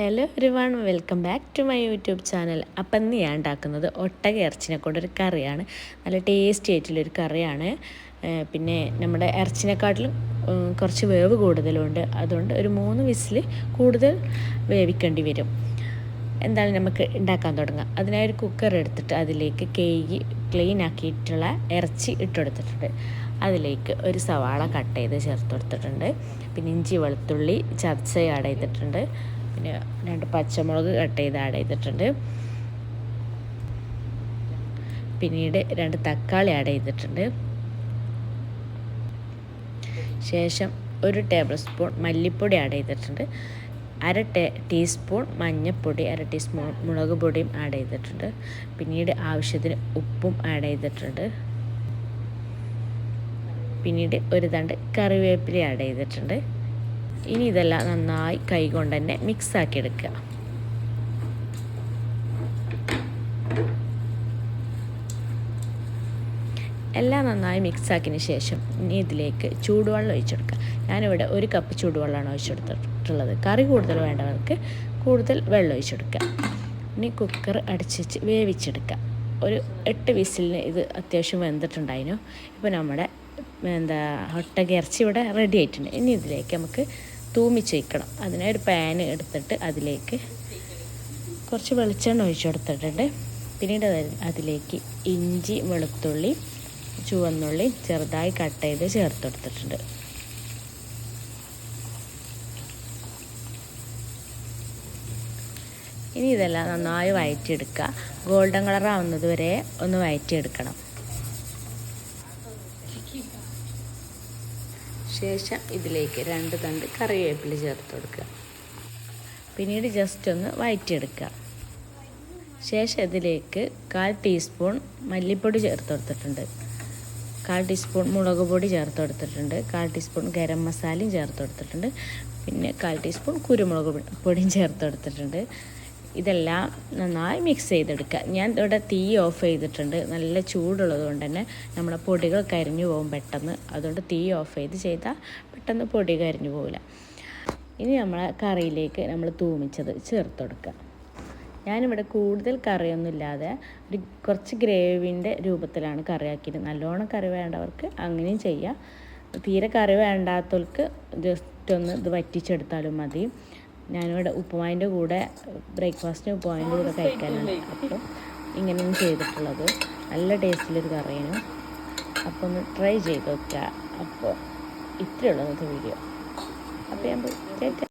Hello everyone welcome back to my YouTube channel അപ്പം ഇന്ന് ഞാൻ ഉണ്ടാക്കുന്നത് ഒട്ടക ഇറച്ചിനെ കൊണ്ടൊരു കറിയാണ്. നല്ല ടേസ്റ്റി ആയിട്ടുള്ളൊരു കറിയാണ്. പിന്നെ നമ്മുടെ ഇറച്ചിനെക്കാട്ടിലും കുറച്ച് വേവ് കൂടുതലുണ്ട്. അതുകൊണ്ട് ഒരു മൂന്ന് വിസിൽ കൂടുതൽ വേവിക്കേണ്ടി വരും. എന്തായാലും നമുക്ക് ഉണ്ടാക്കാൻ തുടങ്ങാം. അതിനായി ഒരു കുക്കർ എടുത്തിട്ട് അതിലേക്ക് കേകി ക്ലീൻ ആക്കിയിട്ടുള്ള ഇറച്ചി ഇട്ടെടുത്തിട്ടുണ്ട് അതിലേക്ക് ഒരു സവാള കട്ട് ചെയ്ത് ചേർത്ത് കൊടുത്തിട്ടുണ്ട്. പിന്നെ ഇഞ്ചി വെളുത്തുള്ളി ചതച്ച ആഡ് ചെയ്തിട്ടുണ്ട്. പിന്നെ രണ്ട് പച്ചമുളക് കട്ട് ചെയ്ത് ആഡ് ചെയ്തിട്ടുണ്ട്. പിന്നീട് രണ്ട് തക്കാളി ആഡ് ചെയ്തിട്ടുണ്ട്. ശേഷം ഒരു ടേബിൾ സ്പൂൺ മല്ലിപ്പൊടി ആഡ് ചെയ്തിട്ടുണ്ട്. അര ടേ ടീസ്പൂൺ മഞ്ഞൾപ്പൊടി അര ടീസ്പൂൺ മുളക് പൊടിയും ആഡ് ചെയ്തിട്ടുണ്ട്. പിന്നീട് ആവശ്യത്തിന് ഉപ്പും ആഡ് ചെയ്തിട്ടുണ്ട്. പിന്നീട് ഒരു തണ്ട് കറിവേപ്പില ആഡ് ചെയ്തിട്ടുണ്ട്. ഇനി ഇതെല്ലാം നന്നായി കൈകൊണ്ട് തന്നെ മിക്സ് ആക്കി എടുക്കുക. എല്ലാം നന്നായി മിക്സ് ആക്കിയതിന് ശേഷം ഇനി ഇതിലേക്ക് ചൂടുവെള്ളം ഒഴിച്ചെടുക്കുക ഞാനിവിടെ ഒരു കപ്പ് ചൂടുവെള്ളമാണ് ഒഴിച്ചെടുത്തിട്ടുള്ളത് കറി കൂടുതൽ വേണ്ടവർക്ക് കൂടുതൽ വെള്ളം ഒഴിച്ചെടുക്കുക ഇനി കുക്കർ അടിച്ച് വെച്ച് വേവിച്ചെടുക്കുക. ഒരു എട്ട് വിസിലിന് ഇത് അത്യാവശ്യം വെന്തിട്ടുണ്ടായിരുന്നു. ഇപ്പോൾ നമ്മുടെ എന്താ ഒട്ടക ഇറച്ചി ഇവിടെ റെഡി ആയിട്ടുണ്ട്. ഇനി ഇതിലേക്ക് നമുക്ക് തൂമിച്ച് വയ്ക്കണം അതിനെ ഒരു പാൻ എടുത്തിട്ട് അതിലേക്ക് കുറച്ച് വെളിച്ചെണ്ണ ഒഴിച്ചു കൊടുത്തിട്ടുണ്ട്. പിന്നീട് അതിലേക്ക് ഇഞ്ചി വെളുത്തുള്ളി ചുവന്നുള്ളി ചെറുതായി കട്ട് ചെയ്ത് ചേർത്ത് കൊടുത്തിട്ടുണ്ട്. ഇനി ഇതെല്ലാം നന്നായി വഴറ്റിയെടുക്കുക ഗോൾഡൻ കളർ ആവുന്നത് വരെ ഒന്ന് വഴറ്റിയെടുക്കണം ശേഷം ഇതിലേക്ക് രണ്ട് തണ്ട് കറിവേപ്പില ചേർത്ത് കൊടുക്കുക. പിന്നീട് ജസ്റ്റ് ഒന്ന് വഴറ്റിയെടുക്കുക ശേഷം ഇതിലേക്ക് കാൽ ടീസ്പൂൺ മല്ലിപ്പൊടി ചേർത്ത് കൊടുത്തിട്ടുണ്ട്. കാൽ ടീസ്പൂൺ മുളക് പൊടി ചേർത്ത് കൊടുത്തിട്ടുണ്ട്. കാൽ ടീസ്പൂൺ ഗരം മസാലയും ചേർത്ത് കൊടുത്തിട്ടുണ്ട്. പിന്നെ കാൽ ടീസ്പൂൺ കുരുമുളക് പൊടിയും ചേർത്ത് കൊടുത്തിട്ടുണ്ട്. ഇതെല്ലാം നന്നായി മിക്സ് ചെയ്തെടുക്കുക. ഞാൻ ഇവിടെ തീ ഓഫ് ചെയ്തിട്ടുണ്ട്. നല്ല ചൂടുള്ളത് കൊണ്ട് തന്നെ നമ്മുടെ പൊടികൾ കരിഞ്ഞു പോകും പെട്ടെന്ന്. അതുകൊണ്ട് തീ ഓഫ് ചെയ്ത് ചെയ്താൽ പെട്ടെന്ന് പൊടി കരിഞ്ഞു പോകില്ല ഇനി നമ്മളെ കറിയിലേക്ക് നമ്മൾ തൂമിച്ചത് ചേർത്ത് കൊടുക്കുക. ഞാനിവിടെ കൂടുതൽ കറിയൊന്നും ഇല്ലാതെ ഒരു കുറച്ച് ഗ്രേവിന്റെ രൂപത്തിലാണ് കറിയാക്കിയത്. നല്ലോണം കറി വേണ്ടവർക്ക് അങ്ങനെയും ചെയ്യാം. തീരെ കറി വേണ്ടാത്തവർക്ക് ജസ്റ്റ് ഒന്ന് ഇത് വറ്റിച്ചെടുത്താലും മതി. ഞാനിവിടെ ഉപ്പുമാവിന്റെ കൂടെ ബ്രേക്ക്ഫാസ്റ്റിന് ഉപ്പുമാവിന്റെ കൂടെ കഴിക്കാനാണ് അപ്പോൾ ഇങ്ങനെയാണ് ചെയ്തിട്ടുള്ളത്. നല്ല ടേസ്റ്റിലൊരു കറിയാണ്. അപ്പോൾ ഒന്ന് ട്രൈ ചെയ്ത് നോക്കുക. അപ്പോൾ നമുക്ക് വീഡിയോ. അപ്പോൾ ഞാൻ